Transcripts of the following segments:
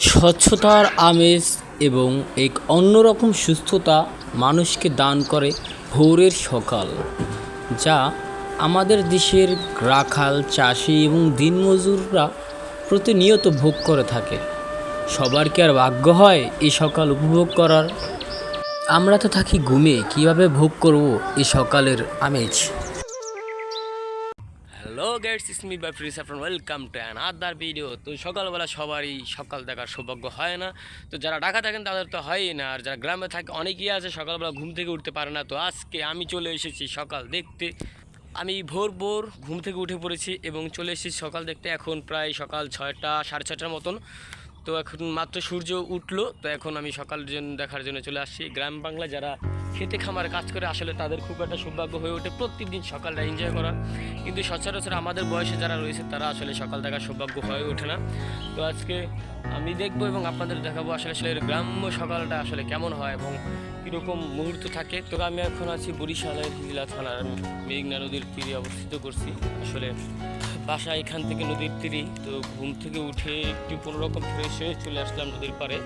স্বচ্ছতার আমেজ এবং এক অন্যরকম সুস্থতা মানুষকে দান করে ভোরের সকাল, যা আমাদের দেশের রাখাল, চাষি এবং দিনমজুররা প্রতিনিয়ত ভোগ করে থাকে। সবার কি আর ভাগ্য হয় এই সকাল উপভোগ করার? আমরা তো থাকি ঘুমে, কীভাবে ভোগ করব এই সকালের আমেজ? গাইডস ইসমি বাই ফ্রি সাফরন welcome to another video তো সকালবেলা সবারই সকাল দেখার সৌভাগ্য হয় না। তো যারা ঢাকা থাকেন, তাদের তো হয়ই না। আর যারা গ্রামে থাকে, অনেকেই আছে, সকালবেলা ঘুম থেকে উঠতে পারে না। তো আজকে আমি চলে এসেছি সকাল দেখতে। আমি ভোর ভোর ঘুম থেকে উঠে পড়েছি এবং চলে এসেছি সকাল দেখতে। এখন প্রায় সকাল ছয়টা, সাড়ে ছয়টার মতন। তো এখন মাত্র সূর্য উঠল, তো এখন আমি সকাল দেখার জন্য চলে আসছি। গ্রাম বাংলা যারা খেতে খামার কাজ করে, আসলে তাদের খুব একটা সৌভাগ্য হয়ে ওঠে প্রত্যেকদিন সকালটা এনজয় করা। কিন্তু সচরাচর আমাদের বয়সে যারা রয়েছে, তারা আসলে সকাল দেখার সৌভাগ্য হয়ে ওঠে না। তো আজকে আমি দেখব এবং আপনাদের দেখাবো আসলে আসলে গ্রাম্য সকালটা আসলে কেমন হয় এবং কীরকম মুহূর্ত থাকে। তো আমি এখন আছি বরিশালের হিজলা থানার মেঘনা নদীর তীরে অবস্থিত করছি। আসলে বাসা এখান থেকে নদীর তীরেই তো ঘুম থেকে উঠে একটু কোনোরকম ফ্রেশ হয়ে চলে আসলাম নদীর পাড়ে।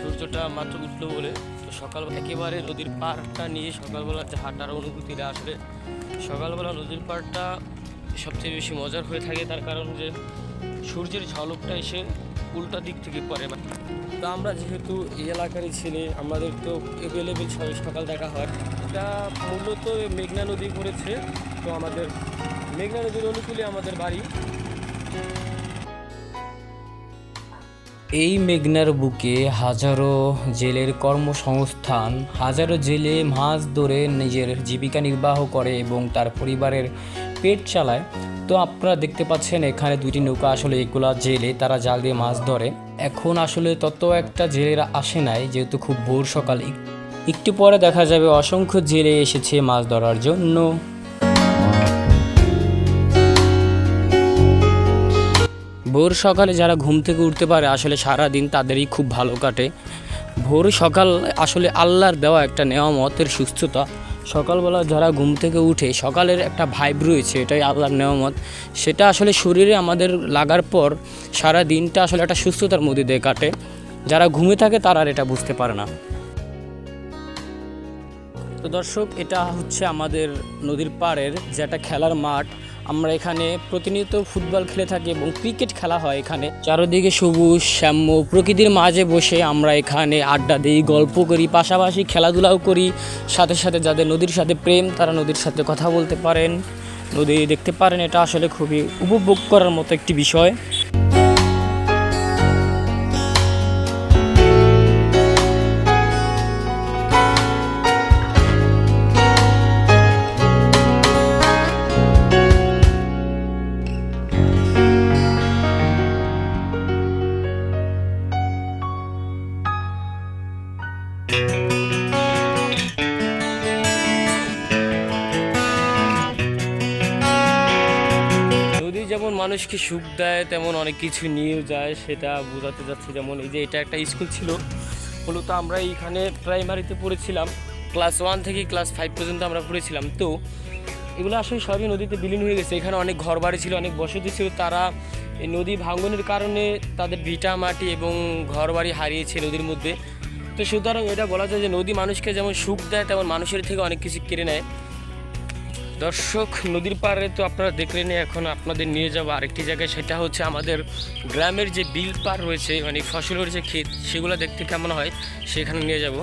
সূর্যটা মাত্র উঠল বলে তো সকাল একেবারে নদীর পাড়টা নিয়ে সকালবেলা যে হাঁটার অনুভূতিটা আসলে, সকালবেলা নদীর পাড়টা সবচেয়ে বেশি মজার হয়ে থাকে। তার কারণ যে সূর্যের ঝলকটা এসে উল্টা দিক থেকে পড়ে। মানে তো আমরা যেহেতু এই এলাকারই ছেলে, আমাদের তো অ্যাভেলেবেল সকাল দেখা হয়। এটা মূলত মেঘনা নদী পড়েছে। তো আমাদের মেঘনা নদীর অনুকূলে আমাদের বাড়ি। এই মেঘনার বুকে হাজারো জেলের কর্মসংস্থান, হাজারো জেলে মাছ ধরে নিজের জীবিকা নির্বাহ করে এবং তার পরিবারের পেট চালায়। তো আপনারা দেখতে পাচ্ছেন, এখানে দুইটি নৌকা আসলে এগুলা জেলে তারা জাল দিয়ে মাছ ধরে। এখন আসলে তত একটা জেলেরা আসে নাই, যেহেতু খুব ভোর সকাল। একটু পরে দেখা যাবে, অসংখ্য জেলে এসেছে মাছ ধরার জন্য। ভোর সকালে যারা ঘুম থেকে উঠতে পারে, আসলে সারা দিন তাদেরই খুব ভালো কাটে। ভোর সকাল আসলে আল্লাহর দেওয়া একটা নেওয়ামতের সুস্থতা। সকালবেলা যারা ঘুম থেকে উঠে, সকালের একটা ভাইব রয়েছে, এটাই আল্লাহর নেওয়ামত সেটা আসলে শরীরে আমাদের লাগার পর সারা দিনটা আসলে একটা সুস্থতার মধ্যে দিয়ে কাটে। যারা ঘুমে থাকে, তারা আর এটা বুঝতে পারে না। তো দর্শক, এটা হচ্ছে আমাদের নদীর পাড়ের যে একটা খেলার মাঠ। আমরা এখানে প্রতিনিয়ত ফুটবল খেলে থাকি এবং ক্রিকেট খেলা হয় এখানে। চারদিকে সবুজ শ্যাম্য প্রকৃতির মাঝে বসে আমরা এখানে আড্ডা দিই, গল্প করি, পাশাপাশি খেলাধুলাও করি। সাথে সাথে যাদের নদীর সাথে প্রেম, তারা নদীর সাথে কথা বলতে পারেন। নদী দেখতে পারেন, এটা আসলে খুবই উপভোগ করার মতো একটি বিষয়। যেমন মানুষকে সুখ দেয়, তেমন অনেক কিছু নিয়েও যায়, সেটা বোঝাতে যাচ্ছে যেমন এই যে এটা একটা স্কুল ছিল। মূলত আমরা এইখানে প্রাইমারিতে পড়েছিলাম, ক্লাস ওয়ান থেকে ক্লাস ফাইভ পর্যন্ত আমরা পড়েছিলাম। তো এগুলো আসলে সবই নদীতে বিলীন হয়ে গেছে। এখানে অনেক ঘর বাড়ি ছিল, অনেক বসতি ছিল। তারা এই নদী ভাঙনের কারণে তাদের ভিটা, মাটি এবং ঘর বাড়ি হারিয়েছে নদীর মধ্যে। তো সুতরাং এটা বলা যায় যে নদী মানুষকে যেমন সুখ দেয়, তেমন মানুষের থেকে অনেক কিছু কেড়ে নেয়। দর্শক, নদীর পাড়ে তো আপনারা দেখলেন এখন আপনাদের নিয়ে যাব আরেকটি জায়গায়। সেটা হচ্ছে আমাদের গ্রামের যে বিল পার রয়েছে মানে ফসলের যে ক্ষেত, সেগুলো দেখতে কেমন হয়, সেখানে নিয়ে যাব।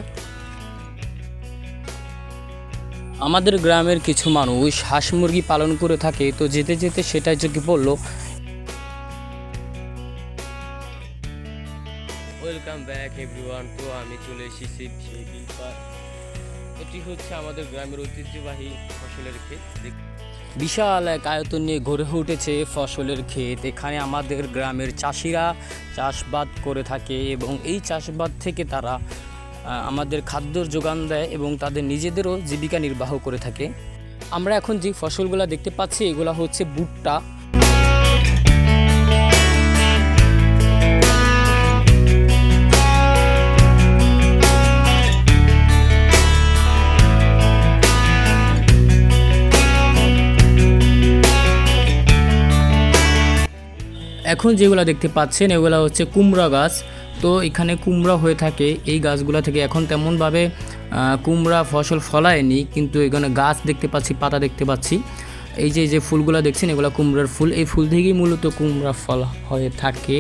আমাদের গ্রামের কিছু মানুষ হাঁস মুরগি পালন করে থাকে, তো যেতে যেতে সেটাই চোখে পড়ল। ওয়েলকাম ব্যাক এভরিওয়ান তো আমি চলে এসেছি সেই বিল পার এটি হচ্ছে আমাদের গ্রামের ঐতিহ্যবাহী ফসলের ক্ষেত। বিশাল এক আয়তন নিয়ে গড়ে উঠেছে ফসলের ক্ষেত। এখানে আমাদের গ্রামের চাষিরা চাষবাদ করে থাকে এবং এই চাষবাদ থেকে তারা আমাদের খাদ্যর যোগান দেয় এবং তাদের নিজেদেরও জীবিকা নির্বাহ করে থাকে। আমরা এখন যে ফসলগুলো দেখতে পাচ্ছি, এগুলো হচ্ছে ভুট্টা। এখন যেগুলো দেখতে পাচ্ছেন, এগুলো হচ্ছে কুমড়া গাছ। তো এখানে কুমড়া হয়ে থাকে, এই গাছগুলো থেকে এখন তেমনভাবে কুমড়া ফসল ফলায়নি, কিন্তু এখানে গাছ দেখতে পাচ্ছি, পাতা দেখতে পাচ্ছি। এই যে যে ফুলগুলো দেখছেন, এগুলো কুমড়ার ফুল। এই ফুল থেকেই মূলত কুমড়া ফল হয়ে থাকে।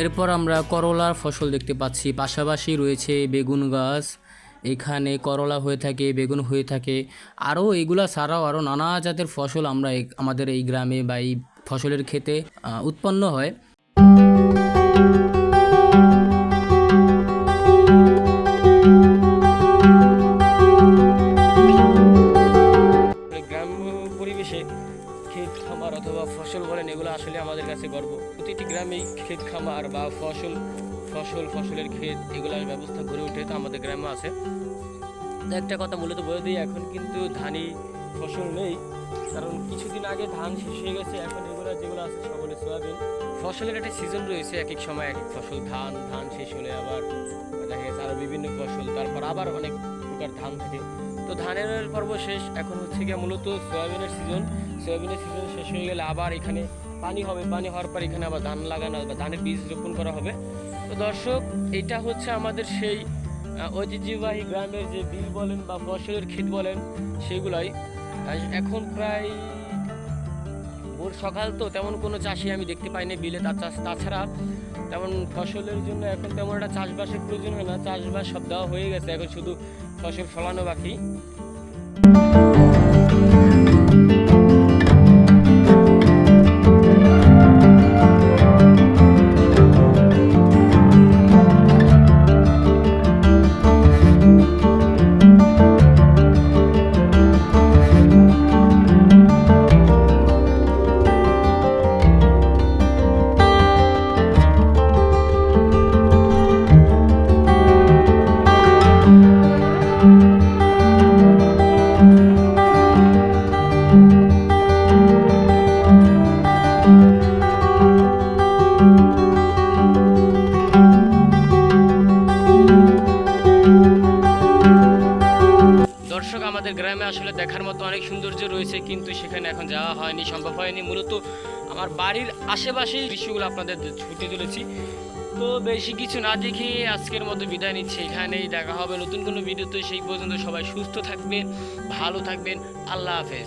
এরপর আমরা করলার ফসল দেখতে পাচ্ছি। পাশাপাশি রয়েছে বেগুন গাছ এখানে করলা হয়ে থাকে, বেগুন হয়ে থাকে। আরও এগুলা ছাড়াও আরও নানা জাতের ফসল আমরা আমাদের এই গ্রামে বা এই ফসলের ক্ষেতে উৎপন্ন হয়। ক্ষেত খামার অথবা ফসল বলেন, এগুলো আসলে আমাদের কাছে গর্ব। প্রতিটি গ্রামেই ক্ষেত খামার বা ফসল ফসল, ফসলের ক্ষেত এগুলোর ব্যবস্থা গড়ে উঠে তো আমাদের গ্রামে আছে। একটা কথা মূলত বলে দিই, এখন কিন্তু ধানই ফসল নেই। কারণ কিছুদিন আগে ধান শেষ হয়ে গেছে, এখন এগুলো যেগুলো আছে সকলে সোয়াবিন। ফসলের একটা সিজন রয়েছে এক এক সময় এক এক ফসল ধান ধান শেষ হলে আবার দেখা গেছে আরও বিভিন্ন ফসল, তারপর আবার অনেক প্রকার ধান থাকে। তো ধানের পর্ব শেষ, এখন হচ্ছে গিয়ে মূলত সয়াবিনের সিজন সয়াবিনের সিজন শেষ হয়ে গেলে আবার এখানে পানি হবে, পানি হওয়ার পর এখানে আবার ধান লাগানো বা ধানের বীজ রোপণ করা হবে। তো দর্শক, এটা হচ্ছে আমাদের সেই ঐতিহ্যবাহী গ্রামের যে বিল বলেন বা ফসলের ক্ষেত বলেন, সেগুলাই। এখন প্রায় ভোর সকাল তো, তেমন কোনো চাষি আমি দেখতে পাইনি বিলে। তার চাষ তাছাড়া তেমন ফসলের জন্য এখন তেমন একটা চাষবাসের প্রয়োজন হয় না। চাষবাস সব দেওয়া হয়ে গেছে, এখন শুধু ফসল ফলানো বাকি। গ্রামে আসলে দেখার মতো অনেক সৌন্দর্য রয়েছে, কিন্তু সেখানে এখন যাওয়া হয়নি, সম্ভব হয়নি। মূলত আমার বাড়ির আশেপাশেই দৃশ্যগুলো আপনাদের ছুটে তুলেছি। তো বেশি কিছু না দেখে আজকের মতো বিদায় নিচ্ছি, এখানেই দেখা হবে নতুন কোনো ভিডিওতে। সেই পর্যন্ত সবাই সুস্থ থাকবেন, ভালো থাকবেন। আল্লাহ হাফেজ।